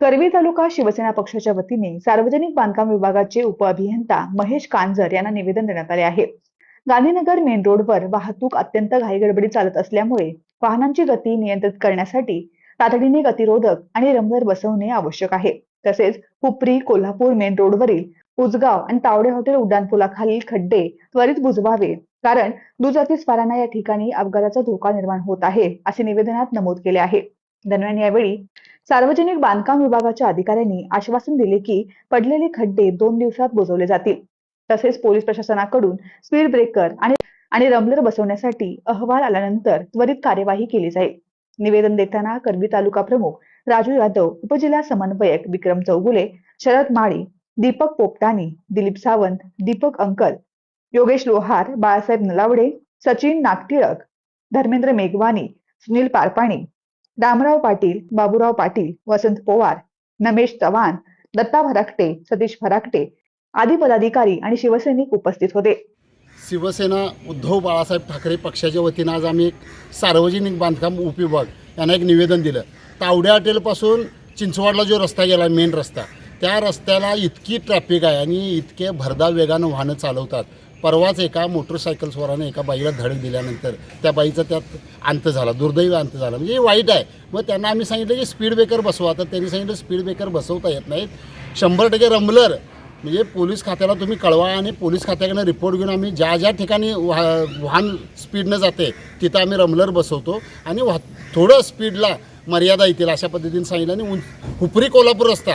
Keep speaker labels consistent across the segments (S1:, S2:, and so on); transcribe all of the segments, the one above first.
S1: करवी तालुका शिवसेना पक्षाच्या वतीने सार्वजनिक बांधकाम विभागाचे उपअभियंता महेश कांजर यांना निवेदन देण्यात आले आहे. गांधीनगर मेन रोडवर वाहतूक अत्यंत घाईगडबडी चालत असल्यामुळे वाहनांची गती नियंत्रित करण्यासाठी तातडीने गतिरोधक आणि रंबर बसवणे आवश्यक आहे. तसेच हुपरी कोल्हापूर मेन रोडवरील उजगाव आणि तावडे हॉटेल उड्डाणपुलाखालील खड्डे त्वरित बुजवावे कारण दुचाकी स्वारांना या ठिकाणी अपघाताचा धोका निर्माण होत आहे असे निवेदनात नमूद केले आहे. दरम्यान यावेळी सार्वजनिक बांधकाम विभागाच्या अधिकाऱ्यांनी आश्वासन दिले की पडलेले खड्डे दोन दिवसात बुजवले जातील. तसेच पोलीस प्रशासनाकडून स्पीड ब्रेकर आणि आणि रमलर बसवण्यासाठी अहवाल आल्यानंतर त्वरित कार्यवाही केली जाईल. निवेदन देताना करवी तालुका प्रमुख राजू यादव उपजिल्हा समन्वयक विक्रम चौगुले शरद माळी दीपक पोपटानी दिलीप सावंत दीपक अंकल योगेश लोहार बाळासाहेब नलावडे सचिन नागटिळक धर्मेंद्र मेघवानी सुनील पारपाणी रामराव पाटील बाबूराव पाटील वसंत पोवार नमेश चव्हाण दत्ता भराकटे सतीश भराकटे आदी पदाधिकारी आणि शिवसैनिक उपस्थित होते.
S2: शिवसेना उद्धव बाळासाहेब ठाकरे पक्षाच्या वतीनं आज आम्ही एक सार्वजनिक बांधकाम उपविभाग यांना एक निवेदन दिलं. तावड्या हॉटेलपासून चिंचवाडला जो रस्ता गेला मेन रस्ता त्या रस्त्याला इतकी ट्रॅफिक आहे आणि इतके भरधाव वेगानं वाहनं चालवतात. परवाच एका मोटरसायकलस्वाराने एका बाईला धडक दिल्यानंतर त्या बाईचा त्यात अंत झाला दुर्दैव अंत झाला. म्हणजे हे वाईट आहे. मग त्यांना आम्ही सांगितलं की स्पीड ब्रेकर बसवा. तर त्यांनी सांगितलं स्पीड ब्रेकर बसवता येत नाहीत. शंभर टक्के रमलर. म्हणजे पोलीस खात्याला तुम्ही कळवा आणि पोलीस खात्याकडनं रिपोर्ट घेऊन आम्ही ज्या ज्या ठिकाणी वाह वाहन स्पीडनं जाते तिथं आम्ही रमलर बसवतो. आणि वाह थोडं स्पीडला मर्यादा येतील अशा पद्धतीने सांगितलं. आणि उं- हुपरी कोल्हापूर रस्ता.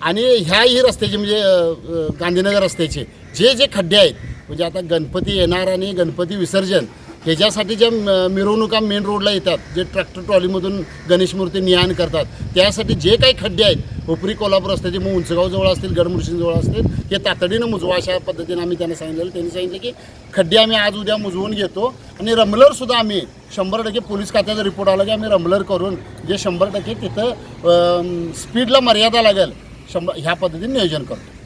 S2: आणि ह्याही रस्त्याचे म्हणजे गांधीनगर रस्त्याचे जे जे खड्डे आहेत म्हणजे आता गणपती येणार आणि गणपती विसर्जन ह्याच्यासाठी ज्या म- मिरवणुका मेन रोडला येतात जे ट्रॅक्टर ट्रॉलीमधून गणेश मूर्ती नियाण करतात त्यासाठी जे काही खड्डे आहेत उपरी कोल्हापूर रस्त्याचे मग उंचगावजवळ असतील गडमुर्शींजवळ असतील हे तातडीनं मुजवा अशा पद्धतीने आम्ही त्यांना सांगितलेलं त्यांनी सांगितलं की खड्डे आम्ही आज उद्या मुजवून घेतो आणि रमलरसुद्धा आम्ही शंभर टक्के पोलीस खात्याचा रिपोर्ट आला की आम्ही रमलर करून जे शंभर टक्के तिथं स्पीडला मर्यादा लागेल शंभर ह्या पद्धतीने नियोजन करतो.